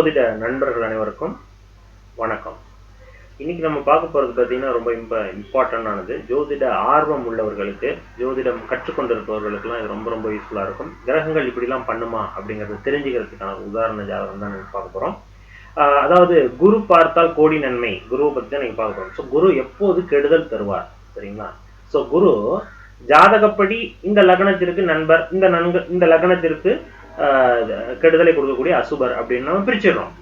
ஜோதிட நண்பர்கள் அனைவருக்கும் வணக்கம். இன்னைக்கு நம்ம பார்க்க போறது பார்த்தீங்கன்னா ரொம்ப இம்ப இம்பார்ட்டண்டானது ஜோதிட ஆர்வம் உள்ளவர்களுக்கு ஜோதிடம் கற்றுக்கொண்டிருப்பவர்களுக்குலாம் இது ரொம்ப ரொம்ப யூஸ்ஃபுல்லாக இருக்கும். கிரகங்கள் இப்படிலாம் பண்ணுமா அப்படிங்கிறத தெரிஞ்சுக்கிறதுக்கான உதாரண ஜாதகம் தான் நம்ம பார்க்க போகிறோம் அதாவது குரு பார்த்தால் கோடி நன்மை. குருவை பற்றி தான் நீங்க பார்க்க போகிறோம் ஸோ குரு எப்போது கெடுதல் தருவார்? சரிங்களா? ஸோ குரு ஜாதகப்படி இந்த லக்னத்திற்கு நண்பர் இந்த நன்கு இந்த லக்னத்திற்கு கெடுதலை கொடுக்கக்கூடிய அசுபர் அப்படின்னு நம்ம பிரிச்சிடுறோம்.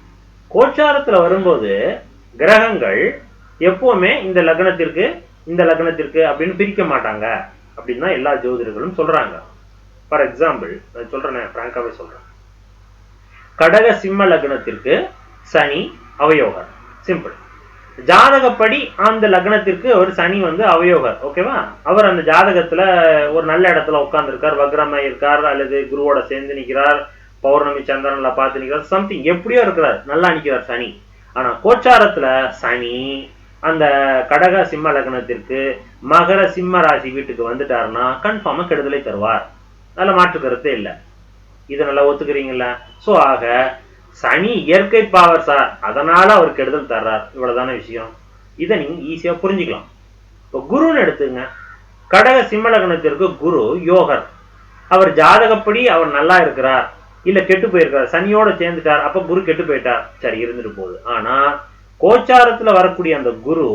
கோச்சாரத்துல வரும்போது கிரகங்கள் எப்பவுமே இந்த லக்னத்திற்கு இந்த லக்னத்திற்கு அப்படின்னு பிரிக்க மாட்டாங்க அப்படின்னு தான் எல்லா ஜோதிடர்களும் சொல்றாங்க. ஃபார் எக்ஸாம்பிள் நான் சொல்றேன் ஃப்ராங்காவே சொல்றேன். கடக சிம்ம லக்னத்திற்கு சனி அவயோகர் சிம்பிள் ஜாதகப்படி அந்த லக்னத்திற்கு ஒரு சனி வந்து அவயோகர் ஓகேவா அவர் அந்த ஜாதகத்துல ஒரு நல்ல இடத்துல உட்கார்ந்துருக்கார் வக்ரமா இருக்கார் அல்லது குருவோட சேர்ந்து நிற்கிறார் பௌர்ணமி சந்திரன்ல பார்த்து நிற்கிறார் சம்திங் எப்படியோ இருக்கிறார் நல்லா நிற்கிறார் சனி. ஆனா கோச்சாரத்துல சனி அந்த கடக சிம்ம லக்னத்திற்கு மகர சிம்ம ராசி வீட்டுக்கு வந்துட்டாருன்னா கன்ஃபார்மா கெடுதலை தருவார். நல்ல மாற்று கருத்தே இல்லை. இதை நல்லா ஒத்துக்கிறீங்களா? சோ ஆக சனி இயற்கை பாவர் சார் அதனால அவர் கெடுதல் தர்றார். இவ்வளவுதான விஷயம். இதை நீங்க ஈஸியா புரிஞ்சுக்கலாம். இப்போ குருன்னு எடுத்துங்க. கடக சிம்மலகணத்திற்கு குரு யோகர். அவர் ஜாதகப்படி அவர் நல்லா இருக்கிறார். இல்ல கெட்டு போயிருக்கார் சனியோட சேர்ந்துட்டார். அப்ப குரு கெட்டு போயிட்டார். சரி இருந்துட்டு போகுது. ஆனா கோச்சாரத்துல வரக்கூடிய அந்த குரு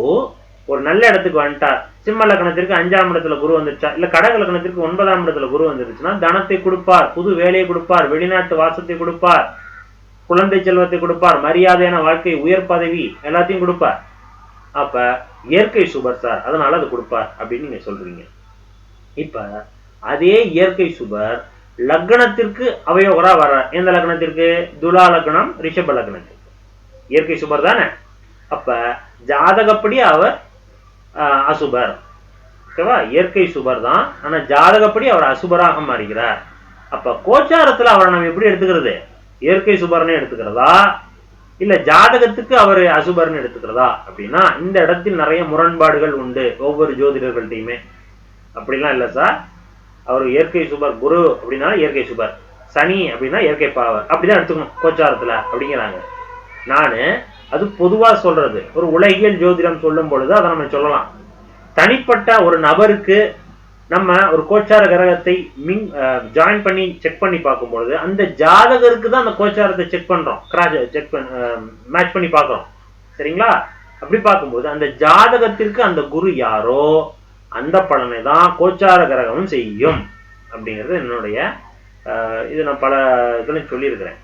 ஒரு நல்ல இடத்துக்கு வந்துட்டார். சிம்ம லக்னத்திற்கு அஞ்சாம் இடத்துல குரு வந்துருச்சா? இல்ல கடக லக்னத்திற்கு ஒன்பதாம் இடத்துல குரு வந்துருச்சுன்னா தனத்தை கொடுப்பார். புது வேலையை கொடுப்பார். வெளிநாட்டு வாசத்தை கொடுப்பார். குழந்தை செல்வத்தை கொடுப்பார். மரியாதையான வாழ்க்கை உயர் பதவி எல்லாத்தையும் கொடுப்பார். அப்ப இயற்கை சுபர் சார் அதனால அது கொடுப்பார் அப்படின்னு நீங்க சொல்றீங்க. இப்ப அதே இயற்கை சுபர் லக்னத்திற்கு அவயோகரா வர்ற. எந்த லக்னத்திற்கு? துலா லக்னம் ரிஷப லக்னத்திற்கு. இயற்கை சுபர் தானே? அப்ப ஜாதகப்படி அவர் ஆஹ், அசுபர். ஓகேவா? இயற்கை சுபர் தான். ஆனா ஜாதகப்படி அவர் அசுபராக மாறுகிறார். அப்ப கோச்சாரத்துல அவரை நம்ம எப்படி எடுத்துக்கிறது? இயற்கை சுபர்னு எடுத்துக்கிறதா? இல்ல ஜாதகத்துக்கு அவர் அசுபர்னு எடுத்துக்கிறதா? அப்படின்னா இந்த இடத்தில் நிறைய முரண்பாடுகள் உண்டு ஒவ்வொரு ஜோதிடர்கள்ட்டையுமே. அப்படிலாம் இல்ல சார். அவர் இயற்கை சுபர் குரு அப்படின்னா இயற்கை சுபர். சனி அப்படின்னா இயற்கை பாவர். அப்படிதான் எடுத்துக்கணும் கோச்சாரத்துல அப்படிங்கிறாங்க. நானு அது பொதுவா சொல்றது. ஒரு உலகியல் ஜோதிடம் சொல்லும் பொழுது அதை நம்ம சொல்லலாம். தனிப்பட்ட ஒரு நபருக்கு நம்ம ஒரு கோச்சார கிரகத்தை மின் ஜாயின் பண்ணி செக் பண்ணி பார்க்கும்பொழுது அந்த ஜாதகருக்கு தான் அந்த கோச்சாரத்தை செக் பண்றோம். கிராஜ செக் பண்ண மேட்ச் பண்ணி பார்க்கறோம். சரிங்களா? அப்படி பார்க்கும்போது அந்த ஜாதகத்திற்கு அந்த குரு யாரோ அந்த பலனை தான் கோச்சார கிரகமும் செய்யும். அப்படிங்கிறது என்னுடைய அஹ், இது நான் பல இதுலையும் சொல்லியிருக்கிறேன்.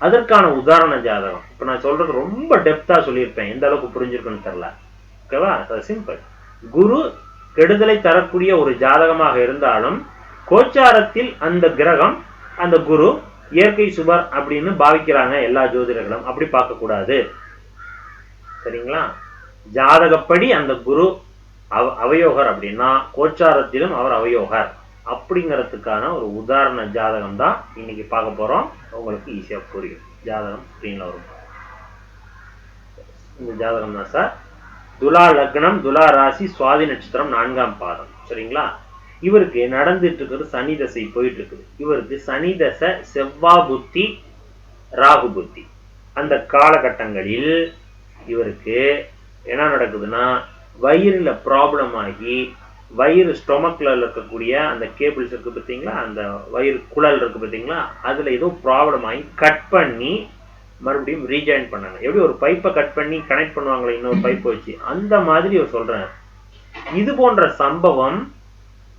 அதற்கான உதாரண ஜாதகம். இப்ப நான் சொல்றது ரொம்ப டெப்தா சொல்லியிருப்பேன். எந்த அளவுக்கு புரிஞ்சிருக்குன்னு தெரியல. ஓகேவா சிம்பிள் குரு கெடுதலை தரக்கூடிய ஒரு ஜாதகமாக இருந்தாலும் கோச்சாரத்தில் அந்த கிரகம் அந்த குரு இயற்கை சுபர் அப்படின்னு பாவிக்கிறாங்க எல்லா ஜோதிடர்களும். அப்படி பார்க்க கூடாது சரிங்களா? ஜாதகப்படி அந்த குரு அவ அவயோகர் அப்படின்னா கோச்சாரத்திலும் அவர் அவயோகர். அப்படிங்கிறதுக்கான ஒரு உதாரண ஜாதகம் தான் இன்னைக்கு பார்க்க போறோம். உங்களுக்கு ஈஸியா புரியும். ஜாதகம் ஸ்க்ரீன்ல வரும். இந்த ஜாதகம் தான் சார். துலா லக்னம் துலா ராசி சுவாதி நட்சத்திரம் நான்காம் பாதம். சரிங்களா? இவருக்கு நடந்துட்டு இருக்கிறது சனி தசை போயிட்டு இருக்குது இவருக்கு சனி தசை செவ்வா புத்தி ராகு புத்தி. அந்த காலகட்டங்களில் இவருக்கு என்ன நடக்குதுன்னா வயிறில் ப்ராப்ளம் ஆகி வயிறு ஸ்டொமக்கில் இருக்கக்கூடிய அந்த கேபிள்ஸ் இருக்குது பார்த்தீங்களா? அந்த வயிறு குழல் இருக்குது பார்த்தீங்களா? அதில் ஏதோ ப்ராப்ளம் ஆகி கட் பண்ணி மறுபடியும் ரீஜாயின் பண்ணாங்க. எப்படி ஒரு பைப்பை கட் பண்ணி கனெக்ட் பண்ணுவாங்களே இன்னொரு பைப் வச்சு? அந்த மாதிரி இவர் சொல்றாரு. இது போன்ற சம்பவம்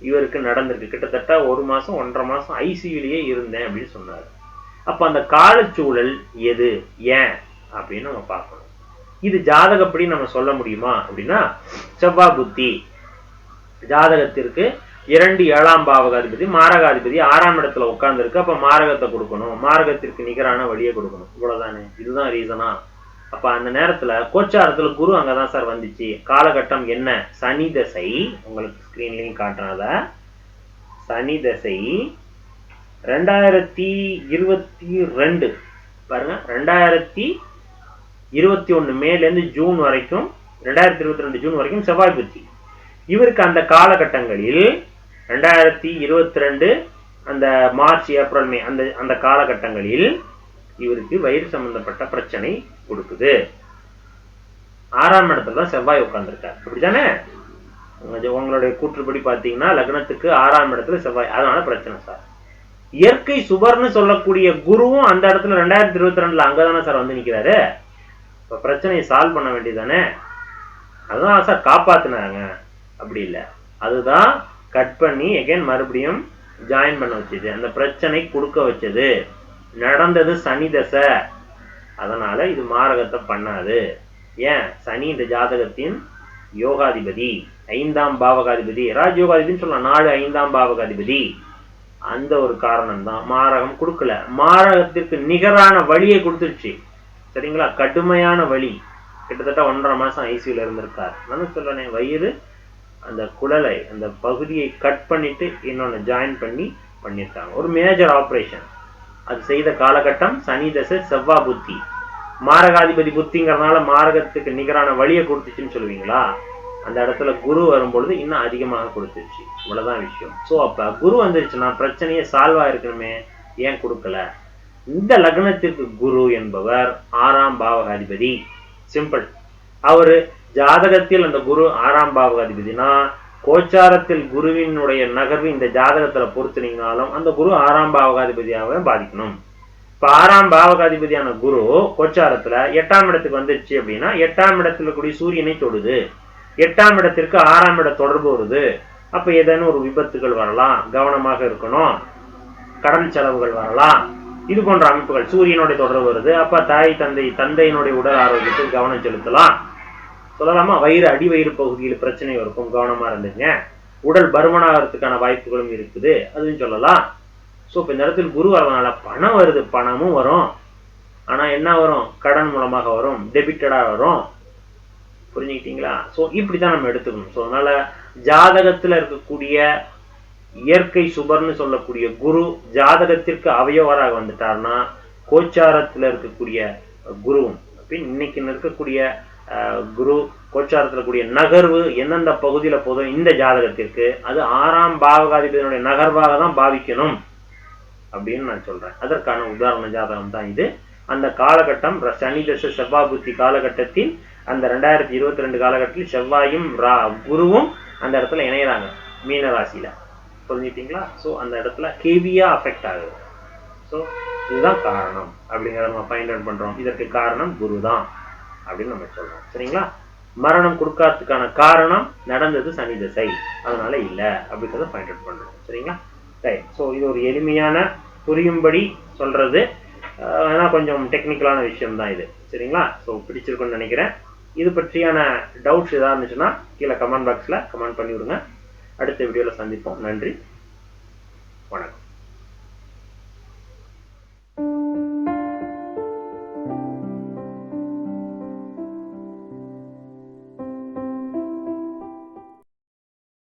இவருக்கு நடந்திருக்கு. கிட்டத்தட்ட ஒரு மாசம் ஒன்றரை மாசம் ஐசியூலயே இருந்தேன் அப்படின்னு சொன்னாரு. அப்ப அந்த காலச்சூழல் எது? ஏன்? அப்படின்னு நம்ம பார்க்கணும். இது ஜாதகப்படி நம்ம சொல்ல முடியுமா? அப்படின்னா செவ்வா புத்தி ஜாதகத்திற்கு இரண்டு ஏழாம் பாவகாதிபதி மாரகாதிபதி ஆறாம் இடத்துல உட்கார்ந்துருக்கு. அப்ப மாரகத்தை கொடுக்கணும். மாரகத்திற்கு நிகரான வழியை கொடுக்கணும். இவ்வளவுதானே? இதுதான் ரீசனா அப்ப அந்த நேரத்துல கோச்சாரத்துல குரு அங்கதான் சார் வந்துச்சு. காலகட்டம் என்ன? சனி தசை. உங்களுக்கு ஸ்கிரீன்லயும் காட்டுறத சனி தசை ரெண்டாயிரத்தி இருபத்தி ரெண்டு. பாருங்க. ரெண்டாயிரத்தி இருபத்தி ஒன்று மேல இருந்து ஜூன் வரைக்கும் ரெண்டாயிரத்தி இருபத்தி ரெண்டு ஜூன் வரைக்கும் செவ்வாய் புத்தி. இவருக்கு அந்த காலகட்டங்களில் ரெண்டாயிரத்தி இருபத்தி ரெண்டு அந்த மார்ச் ஏப்ரல் மே அந்த அந்த காலகட்டங்களில் இவருக்கு வயிறு சம்பந்தப்பட்ட பிரச்சனை கொடுக்குது. ஆறாம் இடத்துல தான் செவ்வாய் உட்கார்ந்துருக்கார். அப்படிதானே உங்களுடைய கூற்றுப்படி பார்த்தீங்கன்னா லக்னத்துக்கு ஆறாம் இடத்துல செவ்வாய். அதனால பிரச்சனை சார். இயற்கை சுபர்னு சொல்லக்கூடிய குருவும் அந்த இடத்துல ரெண்டாயிரத்தி இருபத்தி ரெண்டுல அங்கதானே சார் வந்து நிக்கிறாரு. இப்ப பிரச்சனையை சால்வ் பண்ண வேண்டியதானே அதுதான் சார் காப்பாத்தினாங்க. அப்படி இல்லை. அதுதான் கட் பண்ணி எகைன் மறுபடியும் ஜாயின் பண்ண வச்சது. அந்த பிரச்சனை கொடுக்க வச்சது. நடந்தது சனி தசை. அதனால இது மாரகத்தை பண்ணாது. ஏன்? சனி இந்த ஜாதகத்தின் யோகாதிபதி. ஐந்தாம் பாவகாதிபதி. ராஜயோகாதிபதினு சொல்லலாம். நாலு ஐந்தாம் பாவகாதிபதி. அந்த ஒரு காரணம் தான் மாரகம் கொடுக்கல. மாரகத்திற்கு நிகரான வழியை கொடுத்துருச்சு. சரிங்களா? கடுமையான வழி. கிட்டத்தட்ட ஒன்றரை மாசம் ஐசியூல இருந்திருக்கார். நான் சொல்றேன் வயிறு அந்த குழலை அந்த பகுதியை கட் பண்ணிட்டு இன்னொன்னு ஜாயின் பண்ணி பண்ணியிருக்காங்க ஒரு மேஜர் ஆபரேஷன் அது செய்த காலகட்டம் சனி தசை செவ்வா புத்தி. மாரகாதிபதி புத்திங்கிறதுனால மாரகத்துக்கு நிகரான வழியை கொடுத்துச்சுன்னு சொல்லுவீங்களா? அந்த இடத்துல குரு வரும்பொழுது இன்னும் அதிகமாக கொடுத்துருச்சு இவ்வளவுதான் விஷயம். சோ அப்ப குரு வந்துருச்சுன்னா பிரச்சனையே சால்வா இருக்கணுமே ஏன் கொடுக்கல? இந்த லக்னத்திற்கு குரு என்பவர் ஆறாம் பாவகாதிபதி. சிம்பிள் அவரு ஜாதகத்தில் அந்த குரு ஆறாம் பாவகாதிபதினா கோச்சாரத்தில் குருவினுடைய நகர்வு இந்த ஜாதகத்துல பொறுத்துனீங்கனாலும் அந்த குரு ஆறாம் பாவகாதிபதியாகவே பாதிக்கணும். இப்ப ஆறாம் பாவகாதிபதியான குரு கோச்சாரத்துல எட்டாம் இடத்துக்கு வந்துருச்சு அப்படின்னா எட்டாம் இடத்துல கூடிய சூரியனை தொடுது. எட்டாம் இடத்திற்கு ஆறாம் இட தொடர்பு வருது. அப்ப ஏதேனும் ஒரு விபத்துகள் வரலாம் கவனமாக இருக்கணும் கடன் செலவுகள் வரலாம். இது போன்ற அமைப்புகள் சூரியனுடைய தொடர்பு வருது. அப்ப தாய் தந்தை தந்தையினுடைய உடல் ஆரோக்கியத்தில் கவனம் செலுத்தலாம். சொல்லலாமா? வயிறு அடி வயிறு பகுதியில் பிரச்சனை இருக்கும். கவனமா இருந்துங்க. உடல் பருமனாகிறதுக்கான வாய்ப்புகளும் இருக்குது. அதுவும் சொல்லலாம். ஸோ இப்போ இந்த இடத்துல குரு வரதுனால பணம் வருது. பணமும் வரும். ஆனா என்ன வரும்? கடன் மூலமாக வரும். டெபிட்டடா வரும். புரிஞ்சுக்கிட்டீங்களா? ஸோ இப்படி தான் நம்ம எடுத்துக்கணும். ஸோ அதனால ஜாதகத்துல இருக்கக்கூடிய இயற்கை சுபர்னு சொல்லக்கூடிய குரு ஜாதகத்திற்கு அவயவராக வந்துட்டார்னா கோச்சாரத்துல இருக்கக்கூடிய குருவும் பின் இன்னைக்கு இருக்கக்கூடிய குரு கோச்சாரத்தில் கூடிய நகர்வு எந்தெந்த பகுதியில போதும் இந்த ஜாதகத்திற்கு அது ஆறாம் பாவகாதிபதியினுடைய நகர்வாக தான் பாவிக்கணும் அப்படின்னு நான் சொல்றேன். அதற்கான உதாரண ஜாதகம் தான் இது. அந்த காலகட்டம் சனி தசை செவ்வாய் புத்தி காலகட்டத்தில் அந்த ரெண்டாயிரத்தி இருபத்தி ரெண்டு காலகட்டத்தில் செவ்வாயும் ரா- குருவும் அந்த இடத்துல இணையறாங்க மீன ராசியில் புரிஞ்சுக்கிட்டீங்களா? ஸோ அந்த இடத்துல ஹெவியாக அஃபெக்ட் ஆகுது. ஸோ இதுதான் காரணம் அப்படிங்கிறத நம்ம ஃபைண்ட் அவுட் பண்றோம். இதற்கு காரணம் குரு தான் அப்படின்னு நம்ம சொல்றோம். சரிங்களா? மரணம் கொடுக்காததுக்கான காரணம் நடந்தது சனி திசை. அதனால இல்ல அப்படின்றத ஃபைண்ட் அவுட் பண்றோம். சரிங்களா? ரைட் ஸோ இது ஒரு எளிமையான புரியும்படி சொல்றது. ஏன்னா கொஞ்சம் டெக்னிக்கலான விஷயம் தான் இது. சரிங்களா? ஸோ பிடிச்சிருக்குன்னு நினைக்கிறேன். இது பற்றியான டவுட்ஸ் ஏதாவது இருந்துச்சுன்னா கீழே கமெண்ட் பாக்ஸில் கமெண்ட் பண்ணி விடுங்க அடுத்த வீடியோவில் சந்திப்போம். நன்றி. வணக்கம்.